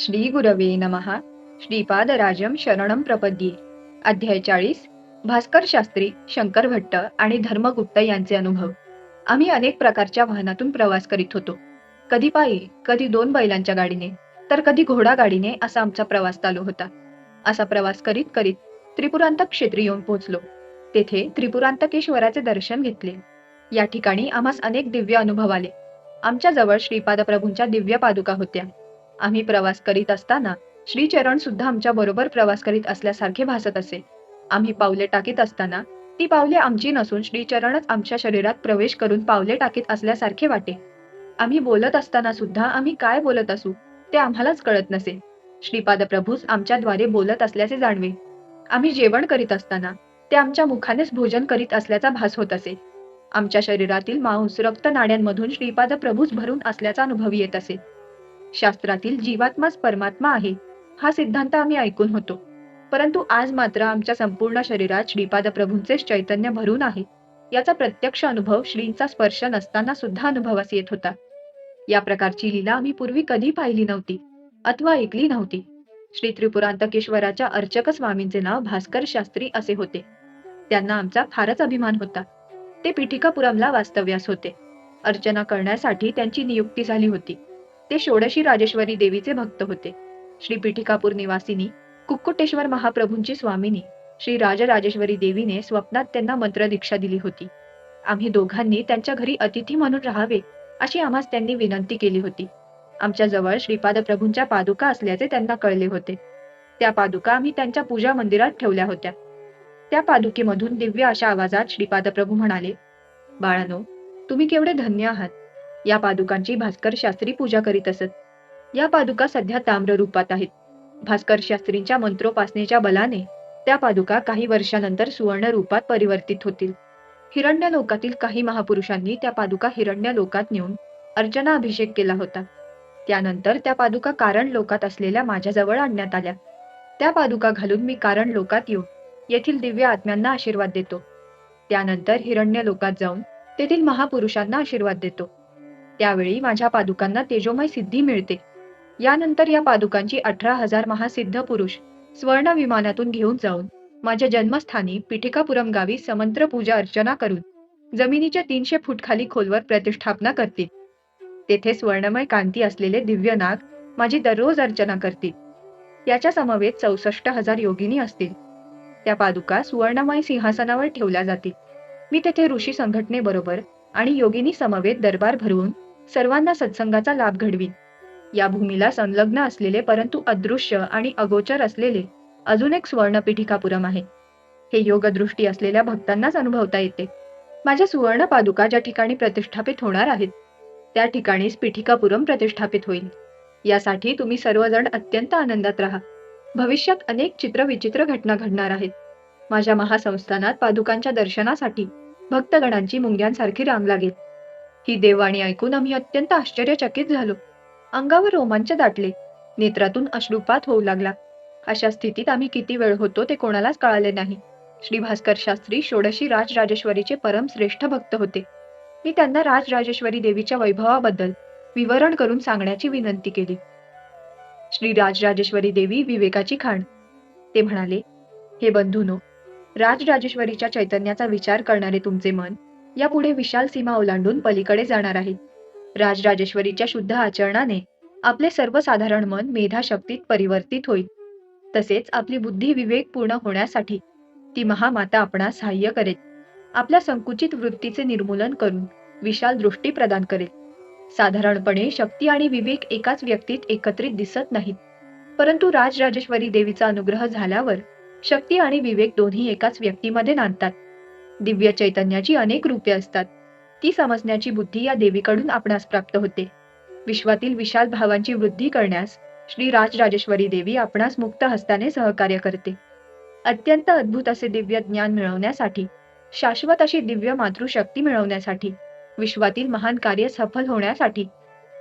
श्री गुरवे नमः. श्रीपादराजम शरणम प्रपद्ये. अध्याय चाळीस. भास्कर शास्त्री शंकर भट्ट आणि धर्मगुप्त यांचे अनुभव. आम्ही अनेक प्रकारच्या वाहनातून प्रवास करीत होतो. कधी पायी कधी दोन बैलांच्या गाडीने तर कधी घोडा गाडीने असा आमचा प्रवास चालू होता. असा प्रवास करीत करीत त्रिपुरांत क्षेत्री येऊन पोहोचलो. तेथे त्रिपुरांतकेश्वराचे दर्शन घेतले. या ठिकाणी आम्हास अनेक दिव्य अनुभव आले. आमच्या जवळ श्रीपाद प्रभूंच्या दिव्य पादुका होत्या. आम्ही प्रवास करीत असताना श्रीचरण सुद्धा आमच्या बरोबर प्रवास करीत असल्यासारखे भासत असे. आम्ही पावले टाकीत असताना ती पावले आमची नसून श्रीचरणच आमच्या शरीरात प्रवेश करून पावले टाकीत असल्यासारखे वाटे. आम्ही बोलत असताना सुद्धा आम्ही काय बोलत असू ते आम्हालाच कळत नसे. श्रीपाद प्रभूच आमच्याद्वारे बोलत असल्याचे जाणवे. आम्ही जेवण करीत असताना ते आमच्या मुखानेच भोजन करीत असल्याचा भास होत असे. आमच्या शरीरातील मांस रक्त नाड्यांमधून श्रीपाद प्रभूच भरून असल्याचा अनुभव येत असे. शास्त्रातील जीवात्माच परमात्मा आहे हा सिद्धांत आम्ही ऐकून होतो. परंतु आज मात्र आमच्या संपूर्ण शरीरात श्रीपाद प्रभूंचेच चैतन्य भरून आहे. याचा प्रत्यक्ष अनुभव श्रींचा स्पर्श नसताना सुद्धा अनुभवास येत होता. या प्रकारची लीला आम्ही पूर्वी कधी पाहिली नव्हती अथवा ऐकली नव्हती. श्री त्रिपुरांतकेश्वराच्या अर्चक स्वामींचे नाव भास्कर शास्त्री असे होते. त्यांना आमचा फारच अभिमान होता. ते पिठिकापुरमला वास्तव्यास होते. अर्चना करण्यासाठी त्यांची नियुक्ती झाली होती. ते षोडशी राजेश्वरी देवीचे भक्त होते. श्री पिठिकापूर निवासिनी कुक्कुटेश्वर महाप्रभूंची स्वामिनी श्री राजराजेश्वरी देवीने स्वप्नात त्यांना मंत्र दीक्षा दिली होती. आम्ही दोघांनी त्यांच्या घरी अतिथी म्हणून राहावे अशी आम्हास त्यांनी विनंती केली होती. आमच्या जवळ श्रीपाद प्रभूंच्या पादुका असल्याचे त्यांना कळले होते. त्या पादुका आम्ही त्यांच्या पूजा मंदिरात ठेवल्या होत्या. त्या पादुकेमधून दिव्य अशा आवाजात श्रीपाद प्रभू म्हणाले बाळानो तुम्ही केवढे धन्य आहात. या पादुकांची भास्कर शास्त्री पूजा करीत असत. या पादुका सध्या ताम्र रूपात आहेत. भास्कर शास्त्रींच्या मंत्रोपासनेच्या बलाने त्या पादुका काही वर्षानंतर सुवर्ण रूपात परिवर्तित होतील. हिरण्य लोकातील काही महापुरुषांनी त्या पादुका हिरण्य लोकात नेऊन अर्चना अभिषेक केला होता. त्यानंतर त्या पादुका कारण लोकात असलेल्या माझ्याजवळ आणण्यात आल्या. त्या पादुका घालून मी कारण लोकात येऊन येथील दिव्य आत्म्यांना आशीर्वाद देतो. त्यानंतर हिरण्य लोकात जाऊन तेथील महापुरुषांना आशीर्वाद देतो. त्यावेळी माझ्या पादुकांना तेजोमय सिद्धी मिळते. यानंतर या पादुकांची अठरा हजार महासिद्ध पुरुष स्वर्ण विमानातून घेऊन जाऊन माझ्या जन्मस्थानी पिठिकापुरम गावी समंत्र पूजा अर्चना करून जमिनीच्या तीनशे फूट खाली खोलवर प्रतिष्ठापना करतील. तेथे स्वर्णमय कांती असलेले दिव्य नाग माझी दररोज अर्चना करतील. याच्या समवेत चौसष्ट हजार योगिनी असतील. त्या पादुका सुवर्णमय सिंहासनावर ठेवल्या जातील. मी तेथे ऋषी संघटनेबरोबर आणि योगिनी समवेत दरबार भरवून सर्वांना सत्संगाचा लाभ घडवीन या भूमीला संलग्न असलेले परंतु अदृश्य आणि अगोचर असलेले अजून एक सुवर्णपीठिकापुरम आहे. हे योगदृष्टी असलेल्या भक्तांनाच अनुभवता येते. माझ्या सुवर्ण पादुका ज्या ठिकाणी प्रतिष्ठापित होणार आहेत त्या ठिकाणीच पीठिकापुरम प्रतिष्ठापित होईल. यासाठी तुम्ही सर्वजण अत्यंत आनंदात राहा. भविष्यात अनेक चित्रविचित्र घटना घडणार आहेत. माझ्या महासंस्थानात पादुकांच्या दर्शनासाठी भक्तगणांची मुंग्यांसारखी रांग लागेल. ही देवाणी ऐकून आम्ही अत्यंत आश्चर्यचकित झालो. अंगावर रोमांच दाटले. नेत्रातून अश्रुपात होऊ लागला. अशा स्थितीत आम्ही किती वेळ होतो ते कोणालाच कळाले नाही. श्री भास्कर शास्त्री षोडशी राजराजेश्वरीचे परम श्रेष्ठ भक्त होते. मी त्यांना राजराजेश्वरी देवीच्या वैभवाबद्दल विवरण करून सांगण्याची विनंती केली. श्री राजराजेश्वरी देवी विवेकाची खाण. ते म्हणाले हे बंधूनो राजराजेश्वरीच्या चैतन्याचा विचार करणारे तुमचे मन यापुढे विशाल सीमा ओलांडून पलीकडे जाणार आहे. राजराजेश्वरीच्या शुद्ध आचरणाने आपले सर्वसाधारण मन मेधाशक्तीत परिवर्तित होईल. तसेच आपली बुद्धी विवेक पूर्ण होण्यासाठी ती महामाता आपणास सहाय्य करेल. आपल्या संकुचित वृत्तीचे निर्मूलन करून विशाल दृष्टी प्रदान करेल. साधारणपणे शक्ती आणि विवेक एकाच व्यक्तीत एकत्रित दिसत नाहीत. परंतु राजराजेश्वरी देवीचा अनुग्रह झाल्यावर शक्ती आणि विवेक दोन्ही एकाच व्यक्तीमध्ये नांदतात. दिव्य चैतन्याची अनेक रूपे असतात. ती समजण्याची बुद्धी या देवीकडून आपणास प्राप्त होते. विश्वातील विशाल भावांची वृद्धी करण्यास श्री राजराजेश्वरी देवी आपणास मुक्त हस्ताने सहकार्य करते. अत्यंत अद्भुत असे दिव्य ज्ञान मिळवण्यासाठी शाश्वत अशी दिव्य मातृशक्ती मिळवण्यासाठी विश्वातील महान कार्य सफल होण्यासाठी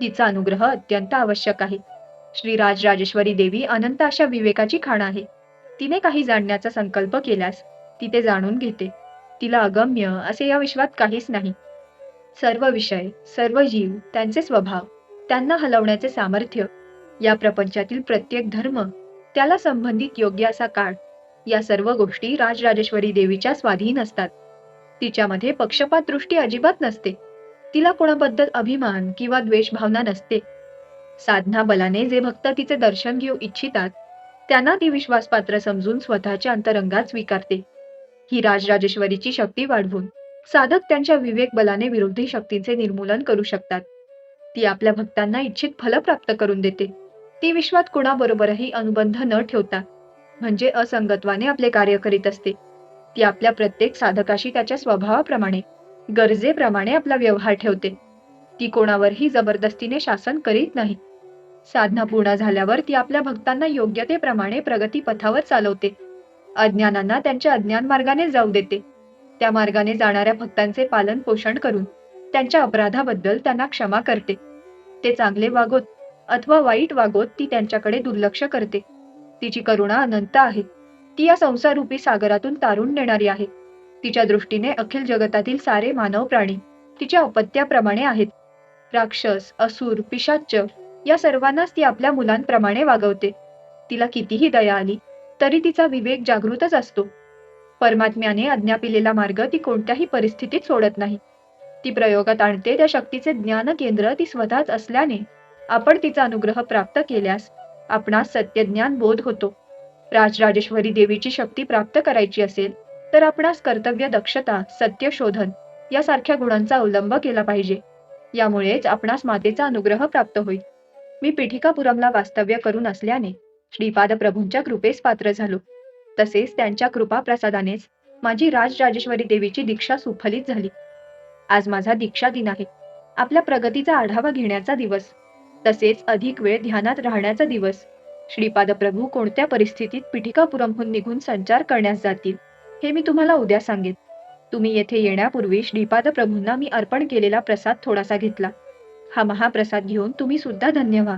तिचा अनुग्रह अत्यंत आवश्यक आहे. श्री राजराजेश्वरी देवी अनंत अशा विवेकाची खाण आहे. तिने काही जाणण्याचा संकल्प केल्यास ती ते जाणून घेते. तिला अगम्य असे या विश्वात काहीच नाही. सर्व विषय सर्व जीव त्यांचे स्वभाव त्यांना हलवण्याचे सामर्थ्य या प्रपंचातील प्रत्येक धर्म त्याला संबंधित योग्य असा काळ या सर्व गोष्टी राजराजेश्वरी देवीच्या स्वाधीन असतात. तिच्यामध्ये पक्षपात दृष्टी अजिबात नसते. तिला कोणाबद्दल अभिमान किंवा द्वेष भावना नसते. साधना बलाने जे भक्त तिचे दर्शन घेऊ इच्छितात त्यांना ती विश्वासपात्र समजून स्वतःच्या अंतरंगात स्वीकारते. ही राजराजेश्वरीची शक्ती वाढवून साधक त्यांच्या विवेक बलाने विरोधी शक्तींचे निर्मूलन करू शकतात. ती आपल्या भक्तांना इच्छित फल प्राप्त करून देते. ती विश्वात कुणाबरोबरही अनुबंध न ठेवता म्हणजे असंगत्वाने आपले कार्य करीत असते. ती आपल्या प्रत्येक साधकाशी त्याच्या स्वभावाप्रमाणे गरजेप्रमाणे आपला व्यवहार ठेवते. ती कोणावरही जबरदस्तीने शासन करीत नाही. साधना पूर्ण झाल्यावर ती आपल्या भक्तांना योग्यतेप्रमाणे प्रगती पथावर चालवते. अज्ञानांना त्यांच्या अज्ञान मार्गाने जाऊ देते. त्या मार्गाने जाणाऱ्या भक्तांचे पालन पोषण करून त्यांच्या अपराधाबद्दल त्यांना क्षमा करते. ते चांगले वागोत अथवा वाईट वागोत ती त्यांच्याकडे दुर्लक्ष करते. तिची करुणा अनंत आहे. ती या संसाररूपी सागरातून तारून नेणारी आहे. तिच्या दृष्टीने अखिल जगतातील सारे मानव प्राणी तिच्या अपत्याप्रमाणे आहेत. राक्षस असुर पिशाच्च या सर्वांनाच ती आपल्या मुलांप्रमाणे वागवते. तिला कितीही दया आली तरी तिचा विवेक जागृतच असतो. परमात्म्याने अज्ञापिलेला मार्ग ती कोणत्याही परिस्थितीत सोडत नाही. ती प्रयोगात आणते त्या शक्तीचे ज्ञान केंद्र ती स्वतःच असल्याने आपण तिचा अनुग्रह प्राप्त केल्यास आपणास सत्यज्ञान बोध होतो. राजराजेश्वरी देवीची शक्ती प्राप्त करायची असेल तर आपणास कर्तव्य दक्षता सत्य शोधन यासारख्या गुणांचा अवलंब केला पाहिजे. यामुळेच आपणास मातेचा अनुग्रह प्राप्त होईल. मी पिठिकापुरमला वास्तव्य करून असल्याने श्रीपाद प्रभूंच्या कृपेस पात्र झालो. तसेच त्यांच्या कृपा प्रसादानेच माझी राजराजेश्वरी देवीची दीक्षा सुफलित झाली. आज माझा दीक्षा दिन आहे. आपल्या प्रगतीचा आढावा घेण्याचा दिवस. तसेच अधिक वेळ ध्यानात राहण्याचा दिवस. श्रीपाद प्रभू कोणत्या परिस्थितीत पिठिकापुरमहून निघून संचार करण्यास जातील हे मी तुम्हाला उद्या सांगेन. तुम्ही येथे येण्यापूर्वी श्रीपाद प्रभूंना मी अर्पण केलेला प्रसाद थोडासा घेतला. हा महाप्रसाद घेऊन तुम्ही सुद्धा धन्य व्हा.